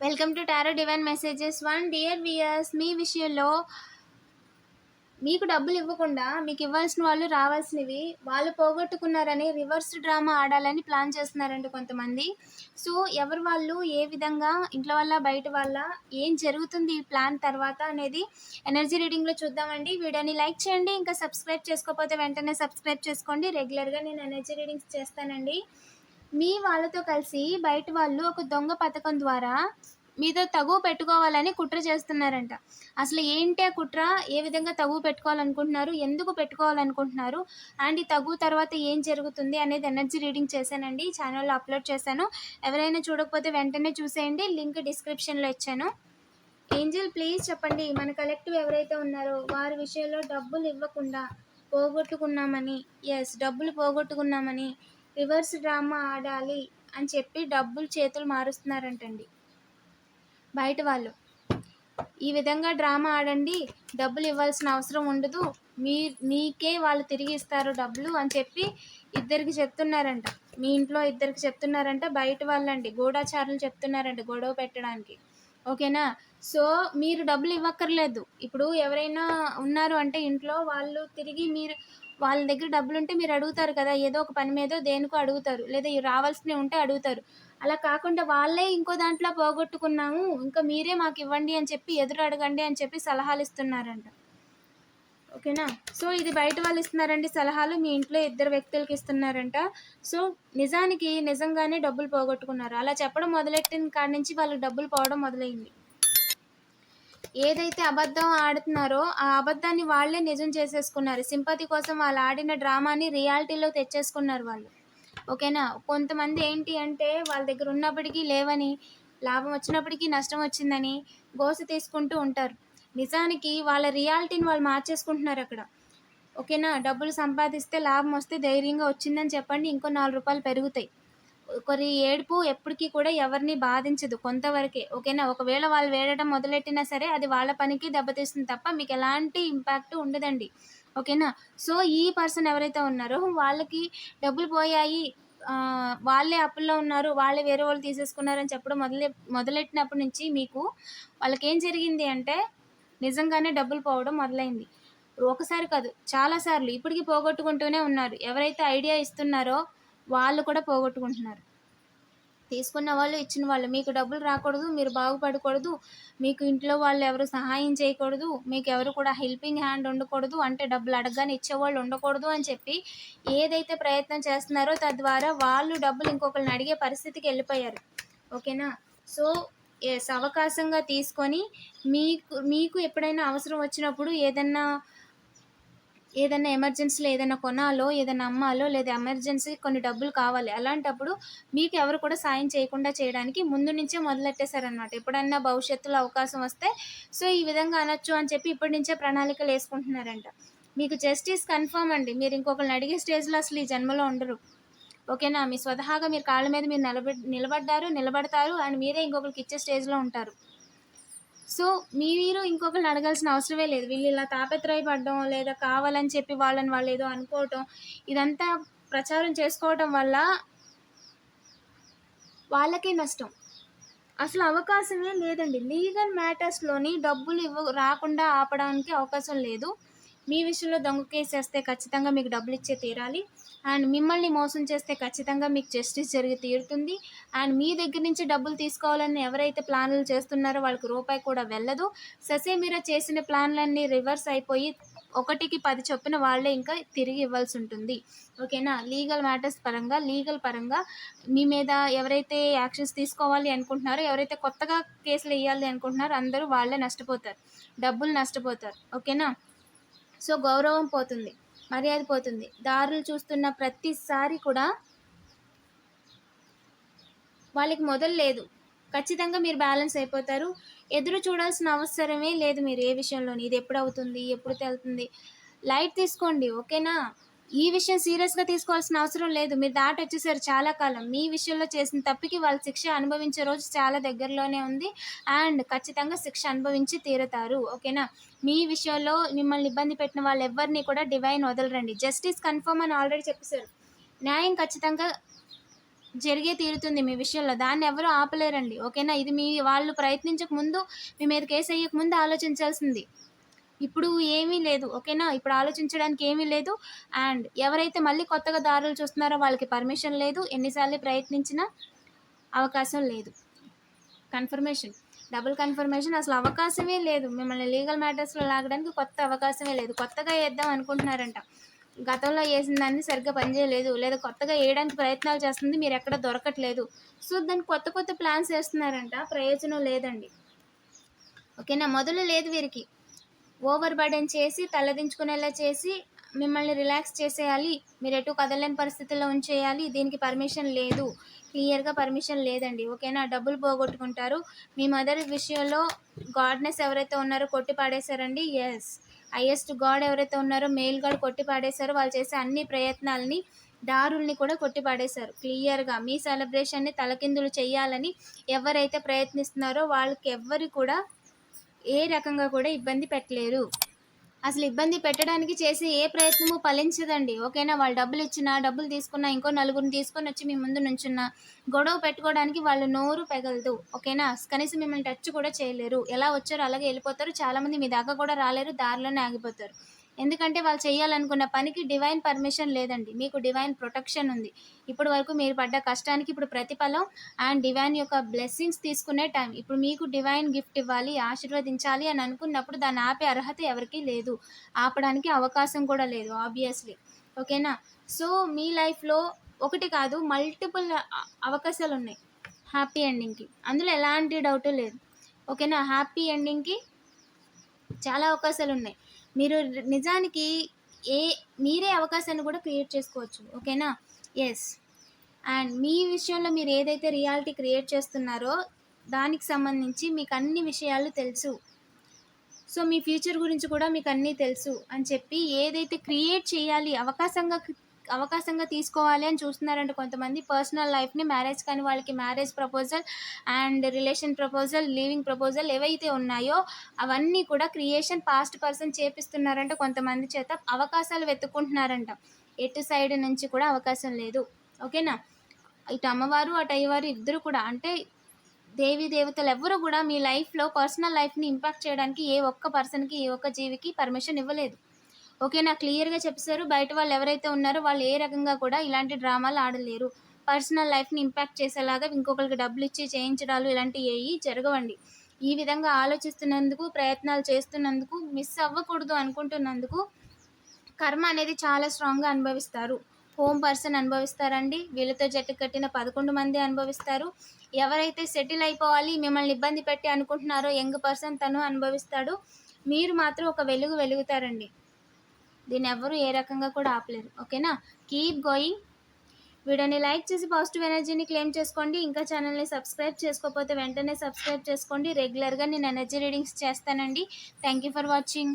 Welcome to tarot divine messages one dear viewers మీ విషయంలో మీకు డబ్బులు ఇవ్వకుండా మీకు ఇవ్వాల్సిన వాళ్ళు రావాల్సినవి వాళ్ళు పోగొట్టుకున్నారని రివర్స్ డ్రామా ఆడాలని ప్లాన్ చేస్తున్నారండి కొంతమంది. సో ఎవరు వాళ్ళు ఏ విధంగా ఇంట్లో వల్ల బయట వల్ల ఏం జరుగుతుంది ఈ ప్లాన్ తర్వాత అనేది ఎనర్జీ రీడింగ్లో చూద్దామండి. వీడియోని లైక్ చేయండి ఇంకా సబ్స్క్రైబ్ చేసుకోకపోతే వెంటనే సబ్స్క్రైబ్ చేసుకోండి. రెగ్యులర్గా నేను ఎనర్జీ రీడింగ్స్ చేస్తానండి. మీ వాళ్ళతో కలిసి బయట వాళ్ళు ఒక దొంగ పథకం ద్వారా మీతో తగువ పెట్టుకోవాలని కుట్ర చేస్తున్నారంట. అసలు ఏంటి ఆ కుట్ర? ఏ విధంగా తగువ పెట్టుకోవాలనుకుంటున్నారు? ఎందుకు పెట్టుకోవాలనుకుంటున్నారు? అండ్ ఈ తగువ తర్వాత ఏం జరుగుతుంది అనేది ఎనర్జీ రీడింగ్ చేశానండి. ఛానల్లో అప్లోడ్ చేశాను. ఎవరైనా చూడకపోతే వెంటనే చూసేయండి. లింక్ డిస్క్రిప్షన్లో ఇచ్చాను. ఏంజిల్ ప్లీజ్ చెప్పండి. మన కలెక్టివ్ ఎవరైతే ఉన్నారో వారి విషయంలో డబ్బులు ఇవ్వకుండా పోగొట్టుకున్నామని. ఎస్ డబ్బులు పోగొట్టుకున్నామని. రివర్స్ డ్రామా ఆడాలి అని చెప్పి డబ్బులు చేతులు మారుస్తున్నారంటండి. బయట వాళ్ళు ఈ విధంగా డ్రామా ఆడండి డబ్బులు ఇవ్వాల్సిన అవసరం ఉండదు మీ మీకే వాళ్ళు తిరిగి ఇస్తారు డబ్బులు అని చెప్పి ఇద్దరికి చెప్తున్నారంట. మీ ఇంట్లో ఇద్దరికి చెప్తున్నారంట బయట వాళ్ళండి గూఢాచారులు చెప్తున్నారంట గొడవ పెట్టడానికి. ఓకేనా? సో మీరు డబ్బులు ఇవ్వక్కర్లేదు. ఇప్పుడు ఎవరైనా ఉన్నారు అంటే ఇంట్లో వాళ్ళు తిరిగి మీరు వాళ్ళ దగ్గర డబ్బులు ఉంటే మీరు అడుగుతారు కదా ఏదో ఒక పని మీదో దేనికో అడుగుతారు. లేదా రావాల్సినవి ఉంటే అడుగుతారు. అలా కాకుండా వాళ్ళే ఇంకో దాంట్లో పోగొట్టుకున్నాము ఇంకా మీరే మాకు ఇవ్వండి అని చెప్పి ఎదురు అడగండి అని చెప్పి సలహాలు ఇస్తున్నారంట. ఓకేనా? సో ఇది బయట వాళ్ళు ఇస్తున్నారండి సలహాలు మీ ఇంట్లో ఇద్దరు వ్యక్తులకి ఇస్తున్నారంట. సో నిజానికి నిజంగానే డబ్బులు పోగొట్టుకున్నారు. అలా చెప్పడం మొదలెట్టిన కాడి నుంచి వాళ్ళకి డబ్బులు పోవడం మొదలైంది. ఏదైతే అబద్ధం ఆడుతున్నారో ఆ అబద్ధాన్ని వాళ్ళే నిజం చేసేసుకున్నారు. సింపతి కోసం వాళ్ళు ఆడిన డ్రామాని రియాలిటీలో తెచ్చేసుకున్నారు వాళ్ళు. ఓకేనా? కొంతమంది ఏంటి అంటే వాళ్ళ దగ్గర ఉన్నప్పటికీ లేవని లాభం వచ్చినప్పటికీ నష్టం వచ్చిందని గోస తీసుకుంటూ ఉంటారు. నిజానికి వాళ్ళ రియాలిటీని వాళ్ళు మార్చేసుకుంటున్నారు అక్కడ. ఓకేనా? డబ్బులు సంపాదిస్తే లాభం వస్తే ధైర్యంగా వచ్చిందని చెప్పండి ఇంకో నాలుగు రూపాయలు పెరుగుతాయి. ఒకరి ఏడుపు ఎప్పటికీ కూడా ఎవరిని బాధించదు కొంతవరకే. ఓకేనా? ఒకవేళ వాళ్ళు వేడటం మొదలెట్టినా సరే అది వాళ్ళ పనికి దెబ్బతీస్తుంది తప్ప మీకు ఎలాంటి ఇంపాక్ట్ ఉండదండి. ఓకేనా? సో ఈ పర్సన్ ఎవరైతే ఉన్నారో వాళ్ళకి డబ్బులు పోయాయి. వాళ్ళే అప్పుల్లో ఉన్నారు వాళ్ళే వేరే వాళ్ళు తీసేసుకున్నారని చెప్పడం మొదలె మొదలెట్టినప్పటి నుంచి మీకు వాళ్ళకి ఏం జరిగింది అంటే నిజంగానే డబ్బులు పోవడం మొదలైంది. ఒకసారి కాదు చాలాసార్లు ఇప్పటికీ పోగొట్టుకుంటూనే ఉన్నారు. ఎవరైతే ఐడియా ఇస్తున్నారో వాళ్ళు కూడా పోగొట్టుకుంటున్నారు. తీసుకున్న వాళ్ళు ఇచ్చిన వాళ్ళు. మీకు డబ్బులు రాకూడదు మీరు బాగుపడకూడదు మీకు ఇంట్లో వాళ్ళు ఎవరు సహాయం చేయకూడదు మీకు ఎవరు కూడా హెల్పింగ్ హ్యాండ్ ఉండకూడదు అంటే డబ్బులు అడగగానే ఇచ్చేవాళ్ళు ఉండకూడదు అని చెప్పి ఏదైతే ప్రయత్నం చేస్తున్నారో తద్వారా వాళ్ళు డబ్బులు ఇంకొకరిని అడిగే పరిస్థితికి వెళ్ళిపోయారు. ఓకేనా? సో అవకాశంగా తీసుకొని మీకు మీకు ఎప్పుడైనా అవసరం వచ్చినప్పుడు ఏదన్నా ఏదైనా ఎమర్జెన్సీలో ఏదైనా కొనాలో ఏదైనా అమ్మాలో లేదా ఎమర్జెన్సీ కొన్ని డబ్బులు కావాలి అలాంటప్పుడు మీకు ఎవరు కూడా సాయం చేయకుండా చేయడానికి ముందు నుంచే మొదలెట్టేశారనమాట ఎప్పుడన్నా భవిష్యత్తులో అవకాశం వస్తే సో ఈ విధంగా అనొచ్చు అని చెప్పి ఇప్పటి నుంచే ప్రణాళికలు వేసుకుంటున్నారంట. మీకు జస్టిస్ కన్ఫర్మ్ అండి. మీరు ఇంకొకరిని అడిగే స్టేజ్లో అసలు ఈ జన్మలో ఉండరు. ఓకేనా? మీ స్వతహాగా మీరు కాళ్ళ మీద మీరు నిలబ నిలబడ్డారు నిలబడతారు అండ్ మీరే ఇంకొకరికి ఇచ్చే స్టేజ్లో ఉంటారు. సో మీరు ఇంకొకరిని అడగాల్సిన అవసరమే లేదు. వీళ్ళు ఇలా తాపత్రయపడడం లేదా కావాలని చెప్పి వాళ్ళని వాళ్ళు ఏదో అనుకోవటం ఇదంతా ప్రచారం చేసుకోవటం వల్ల వాళ్ళకే నష్టం. అసలు అవకాశమే లేదండి. లీగల్ మ్యాటర్స్లోని డబ్బులు ఇవ్వ రాకుండా ఆపడానికి అవకాశం లేదు. మీ విషయంలో దొంగ కేసు వేస్తే ఖచ్చితంగా మీకు డబ్బులు ఇచ్చే తీరాలి. అండ్ మిమ్మల్ని మోసం చేస్తే ఖచ్చితంగా మీకు జస్టిస్ జరిగి తీరుతుంది. అండ్ మీ దగ్గర నుంచి డబ్బులు తీసుకోవాలని ఎవరైతే ప్లాన్లు చేస్తున్నారో వాళ్ళకి రూపాయి కూడా వెళ్ళదు. ససే మీరు చేసిన ప్లాన్లన్నీ రివర్స్ అయిపోయి ఒకటికి పది చొప్పున వాళ్ళే ఇంకా తిరిగి ఇవ్వాల్సి ఉంటుంది. ఓకేనా? లీగల్ మ్యాటర్స్ పరంగా లీగల్ పరంగా మీ మీద ఎవరైతే యాక్షన్స్ తీసుకోవాలి అనుకుంటున్నారో ఎవరైతే కొత్తగా కేసులు వేయాలి అనుకుంటున్నారో అందరూ వాళ్ళే నష్టపోతారు. డబ్బులు నష్టపోతారు. ఓకేనా? సో గౌరవం పోతుంది మర్యాద పోతుంది. దారులు చూస్తున్న ప్రతిసారి కూడా వాళ్ళకి మొదలు లేదు. ఖచ్చితంగా మీరు బ్యాలెన్స్ అయిపోతారు. ఎదురు చూడాల్సిన అవసరమే లేదు మీరు ఏ విషయంలోని. ఇది ఎప్పుడు అవుతుంది ఎప్పుడు తెలుతుంది? లైట్ తీసుకోండి ఓకేనా? ఈ విషయం సీరియస్గా తీసుకోవాల్సిన అవసరం లేదు. మీరు దాటి వచ్చేసారు చాలా కాలం. మీ విషయంలో చేసిన తప్పికి వాళ్ళు శిక్ష అనుభవించే రోజు చాలా దగ్గరలోనే ఉంది. అండ్ ఖచ్చితంగా శిక్ష అనుభవించి తీరుతారు. ఓకేనా? మీ విషయంలో మిమ్మల్ని ఇబ్బంది పెట్టిన వాళ్ళు ఎవరిని కూడా డివైన్ వదలరండి. జస్టిస్ కన్ఫర్మ్ అని ఆల్రెడీ చెప్పేశారు. న్యాయం ఖచ్చితంగా జరిగే తీరుతుంది మీ విషయంలో. దాన్ని ఎవరు ఆపలేరండి. ఓకేనా? ఇది మీ వాళ్ళు ప్రయత్నించక ముందు మీ మీద కేసు అయ్యక ముందు ఆలోచించాల్సింది. ఇప్పుడు ఏమీ లేదు ఓకేనా? ఇప్పుడు ఆలోచించడానికి ఏమీ లేదు. అండ్ ఎవరైతే మళ్ళీ కొత్తగా దారులు చూస్తున్నారో వాళ్ళకి పర్మిషన్ లేదు. ఎన్నిసార్లు ప్రయత్నించినా అవకాశం లేదు. కన్ఫర్మేషన్. డబుల్ కన్ఫర్మేషన్ అసలు అవకాశమే లేదు. మిమ్మల్ని లీగల్ మ్యాటర్స్లో లాగడానికి కొత్త అవకాశమే లేదు. కొత్తగా వేద్దాం అనుకుంటున్నారంట. గతంలో వేసిన దాన్ని సరిగ్గా పనిచేయలేదు. లేదా కొత్తగా వేయడానికి ప్రయత్నాలు చేస్తుంది. మీరు ఎక్కడ దొరకట్లేదు. సో దానికి కొత్త కొత్త ప్లాన్స్ వేస్తున్నారంట. ప్రయోజనం లేదండి. ఓకేనా? మొదలు లేదు వీరికి. ఓవర్ బర్డెన్ చేసి తలదించుకునేలా చేసి మిమ్మల్ని రిలాక్స్ చేసేయాలి. మీరు ఎటు కదలేని పరిస్థితుల్లో ఉంచేయాలి. దీనికి పర్మిషన్ లేదు. క్లియర్గా పర్మిషన్ లేదండి. ఓకేనా? డబ్బులు పోగొట్టుకుంటారు. మీ మదర్ విషయంలో గాడ్నెస్ ఎవరైతే ఉన్నారో కొట్టి పాడేశారండి? ఎస్ హయ్యెస్ట్ గాడ్ ఎవరైతే ఉన్నారో మేల్ గాడ్ కొట్టి పాడేశారో. వాళ్ళు చేసే అన్ని ప్రయత్నాలని దారుల్ని కూడా కొట్టి పాడేశారు. క్లియర్గా మీ సెలబ్రేషన్ని తలకిందులు చేయాలని ఎవరైతే ప్రయత్నిస్తున్నారో వాళ్ళకి ఎవ్వరు కూడా ఏ రకంగా కూడా ఇబ్బంది పెట్టలేరు. అసలు ఇబ్బంది పెట్టడానికి చేసే ఏ ప్రయత్నము ఫలించదండి. ఓకేనా వాళ్ళు డబ్బులు ఇచ్చినా డబ్బులు తీసుకున్నా ఇంకో నలుగురిని తీసుకొని వచ్చి మీ ముందు నుంచున్నా గొడవ పెట్టుకోవడానికి వాళ్ళు నోరు పెగలదు. ఓకేనా కనీసం మిమ్మల్ని టచ్ కూడా చేయలేరు. ఎలా వచ్చారో అలాగే వెళ్ళిపోతారు. చాలామంది మీ దాకా కూడా రాలేరు దారిలోనే ఆగిపోతారు. ఎందుకంటే వాళ్ళు చేయాలనుకున్న పనికి డివైన్ పర్మిషన్ లేదండి. మీకు డివైన్ ప్రొటెక్షన్ ఉంది. ఇప్పుడు వరకు మీరు పడ్డ కష్టానికి ఇప్పుడు ప్రతిఫలం అండ్ డివైన్ యొక్క బ్లెస్సింగ్స్ తీసుకునే టైం ఇప్పుడు మీకు డివైన్ గిఫ్ట్ ఇవ్వాలి ఆశీర్వదించాలి అని అనుకున్నప్పుడు దాన్ని ఆపే అర్హత ఎవరికీ లేదు. ఆపడానికి అవకాశం కూడా లేదు ఆబ్వియస్లీ ఓకేనా? సో మీ లైఫ్లో ఒకటి కాదు మల్టిపుల్ అవకాశాలు ఉన్నాయి. హ్యాపీ ఎండింగ్కి అందులో ఎలాంటి డౌట్ లేదు. ఓకేనా? హ్యాపీ ఎండింగ్కి చాలా అవకాశాలు ఉన్నాయి. మీరు నిజానికి ఏ మీరే అవకాశాన్ని కూడా క్రియేట్ చేసుకోవచ్చు ఓకేనా? ఎస్ అండ్ మీ విషయంలో మీరు ఏదైతే రియాలిటీ క్రియేట్ చేస్తున్నారో దానికి సంబంధించి మీకు అన్ని విషయాలు తెలుసు. సో మీ ఫ్యూచర్ గురించి కూడా మీకు అన్నీ తెలుసు అని చెప్పి ఏదైతే క్రియేట్ చేయాలి అవకాశంగా అవకాశంగా తీసుకోవాలి అని చూస్తున్నారంటే కొంతమంది. పర్సనల్ లైఫ్ని మ్యారేజ్ కానీ వాళ్ళకి marriage proposal and relation proposal living proposal ఏవైతే ఉన్నాయో అవన్నీ కూడా క్రియేషన్ పాస్ట్ పర్సన్ చేపిస్తున్నారంట కొంతమంది చేత. అవకాశాలు వెతుక్కుంటున్నారంట. ఎటు సైడ్ నుంచి కూడా అవకాశం లేదు. ఓకేనా? ఇటు అమ్మవారు అటు అయ్యవారు ఇద్దరు కూడా అంటే దేవి దేవతలు ఎవరు కూడా మీ లైఫ్లో పర్సనల్ లైఫ్ని ఇంపాక్ట్ చేయడానికి ఏ ఒక్క పర్సన్కి ఏ ఒక్క జీవికి పర్మిషన్ ఇవ్వలేదు. ఓకేనా క్లియర్గా చెప్పేశారు. బయట వాళ్ళు ఎవరైతే ఉన్నారో వాళ్ళు ఏ రకంగా కూడా ఇలాంటి డ్రామాలు ఆడలేరు. పర్సనల్ లైఫ్ని ఇంపాక్ట్ చేసేలాగా ఇంకొకరికి డబ్బులు ఇచ్చి చేయించడాలు ఇలాంటివి ఏవి జరగవండి. ఈ విధంగా ఆలోచిస్తున్నందుకు ప్రయత్నాలు చేస్తున్నందుకు మిస్ అవ్వకూడదు అనుకుంటున్నందుకు కర్మ అనేది చాలా స్ట్రాంగ్గా అనుభవిస్తారు. హోమ్ పర్సన్ అనుభవిస్తారండి. వీళ్ళతో జట్టు కట్టిన పదకొండు మంది అనుభవిస్తారు. ఎవరైతే సెటిల్ అయిపోవాలి మిమ్మల్ని ఇబ్బంది పెట్టి అనుకుంటున్నారో యంగ్ పర్సన్ తను అనుభవిస్తాడు. మీరు మాత్రం ఒక వెలుగు వెలుగుతారండి. దీన్ని ఎవరు ఏ రకంగా కూడా ఆపలేరు. ఓకేనా? కీప్ గోయింగ్ వీడియోని లైక్ చేసి పాజిటివ్ ఎనర్జీని క్లెయిమ్ చేసుకోండి. ఇంకా ఛానల్ని సబ్స్క్రైబ్ చేసుకోకపోతే వెంటనే సబ్స్క్రైబ్ చేసుకోండి. రెగ్యులర్గా నేను ఎనర్జీ రీడింగ్స్ చేస్తానండి. Thank you for watching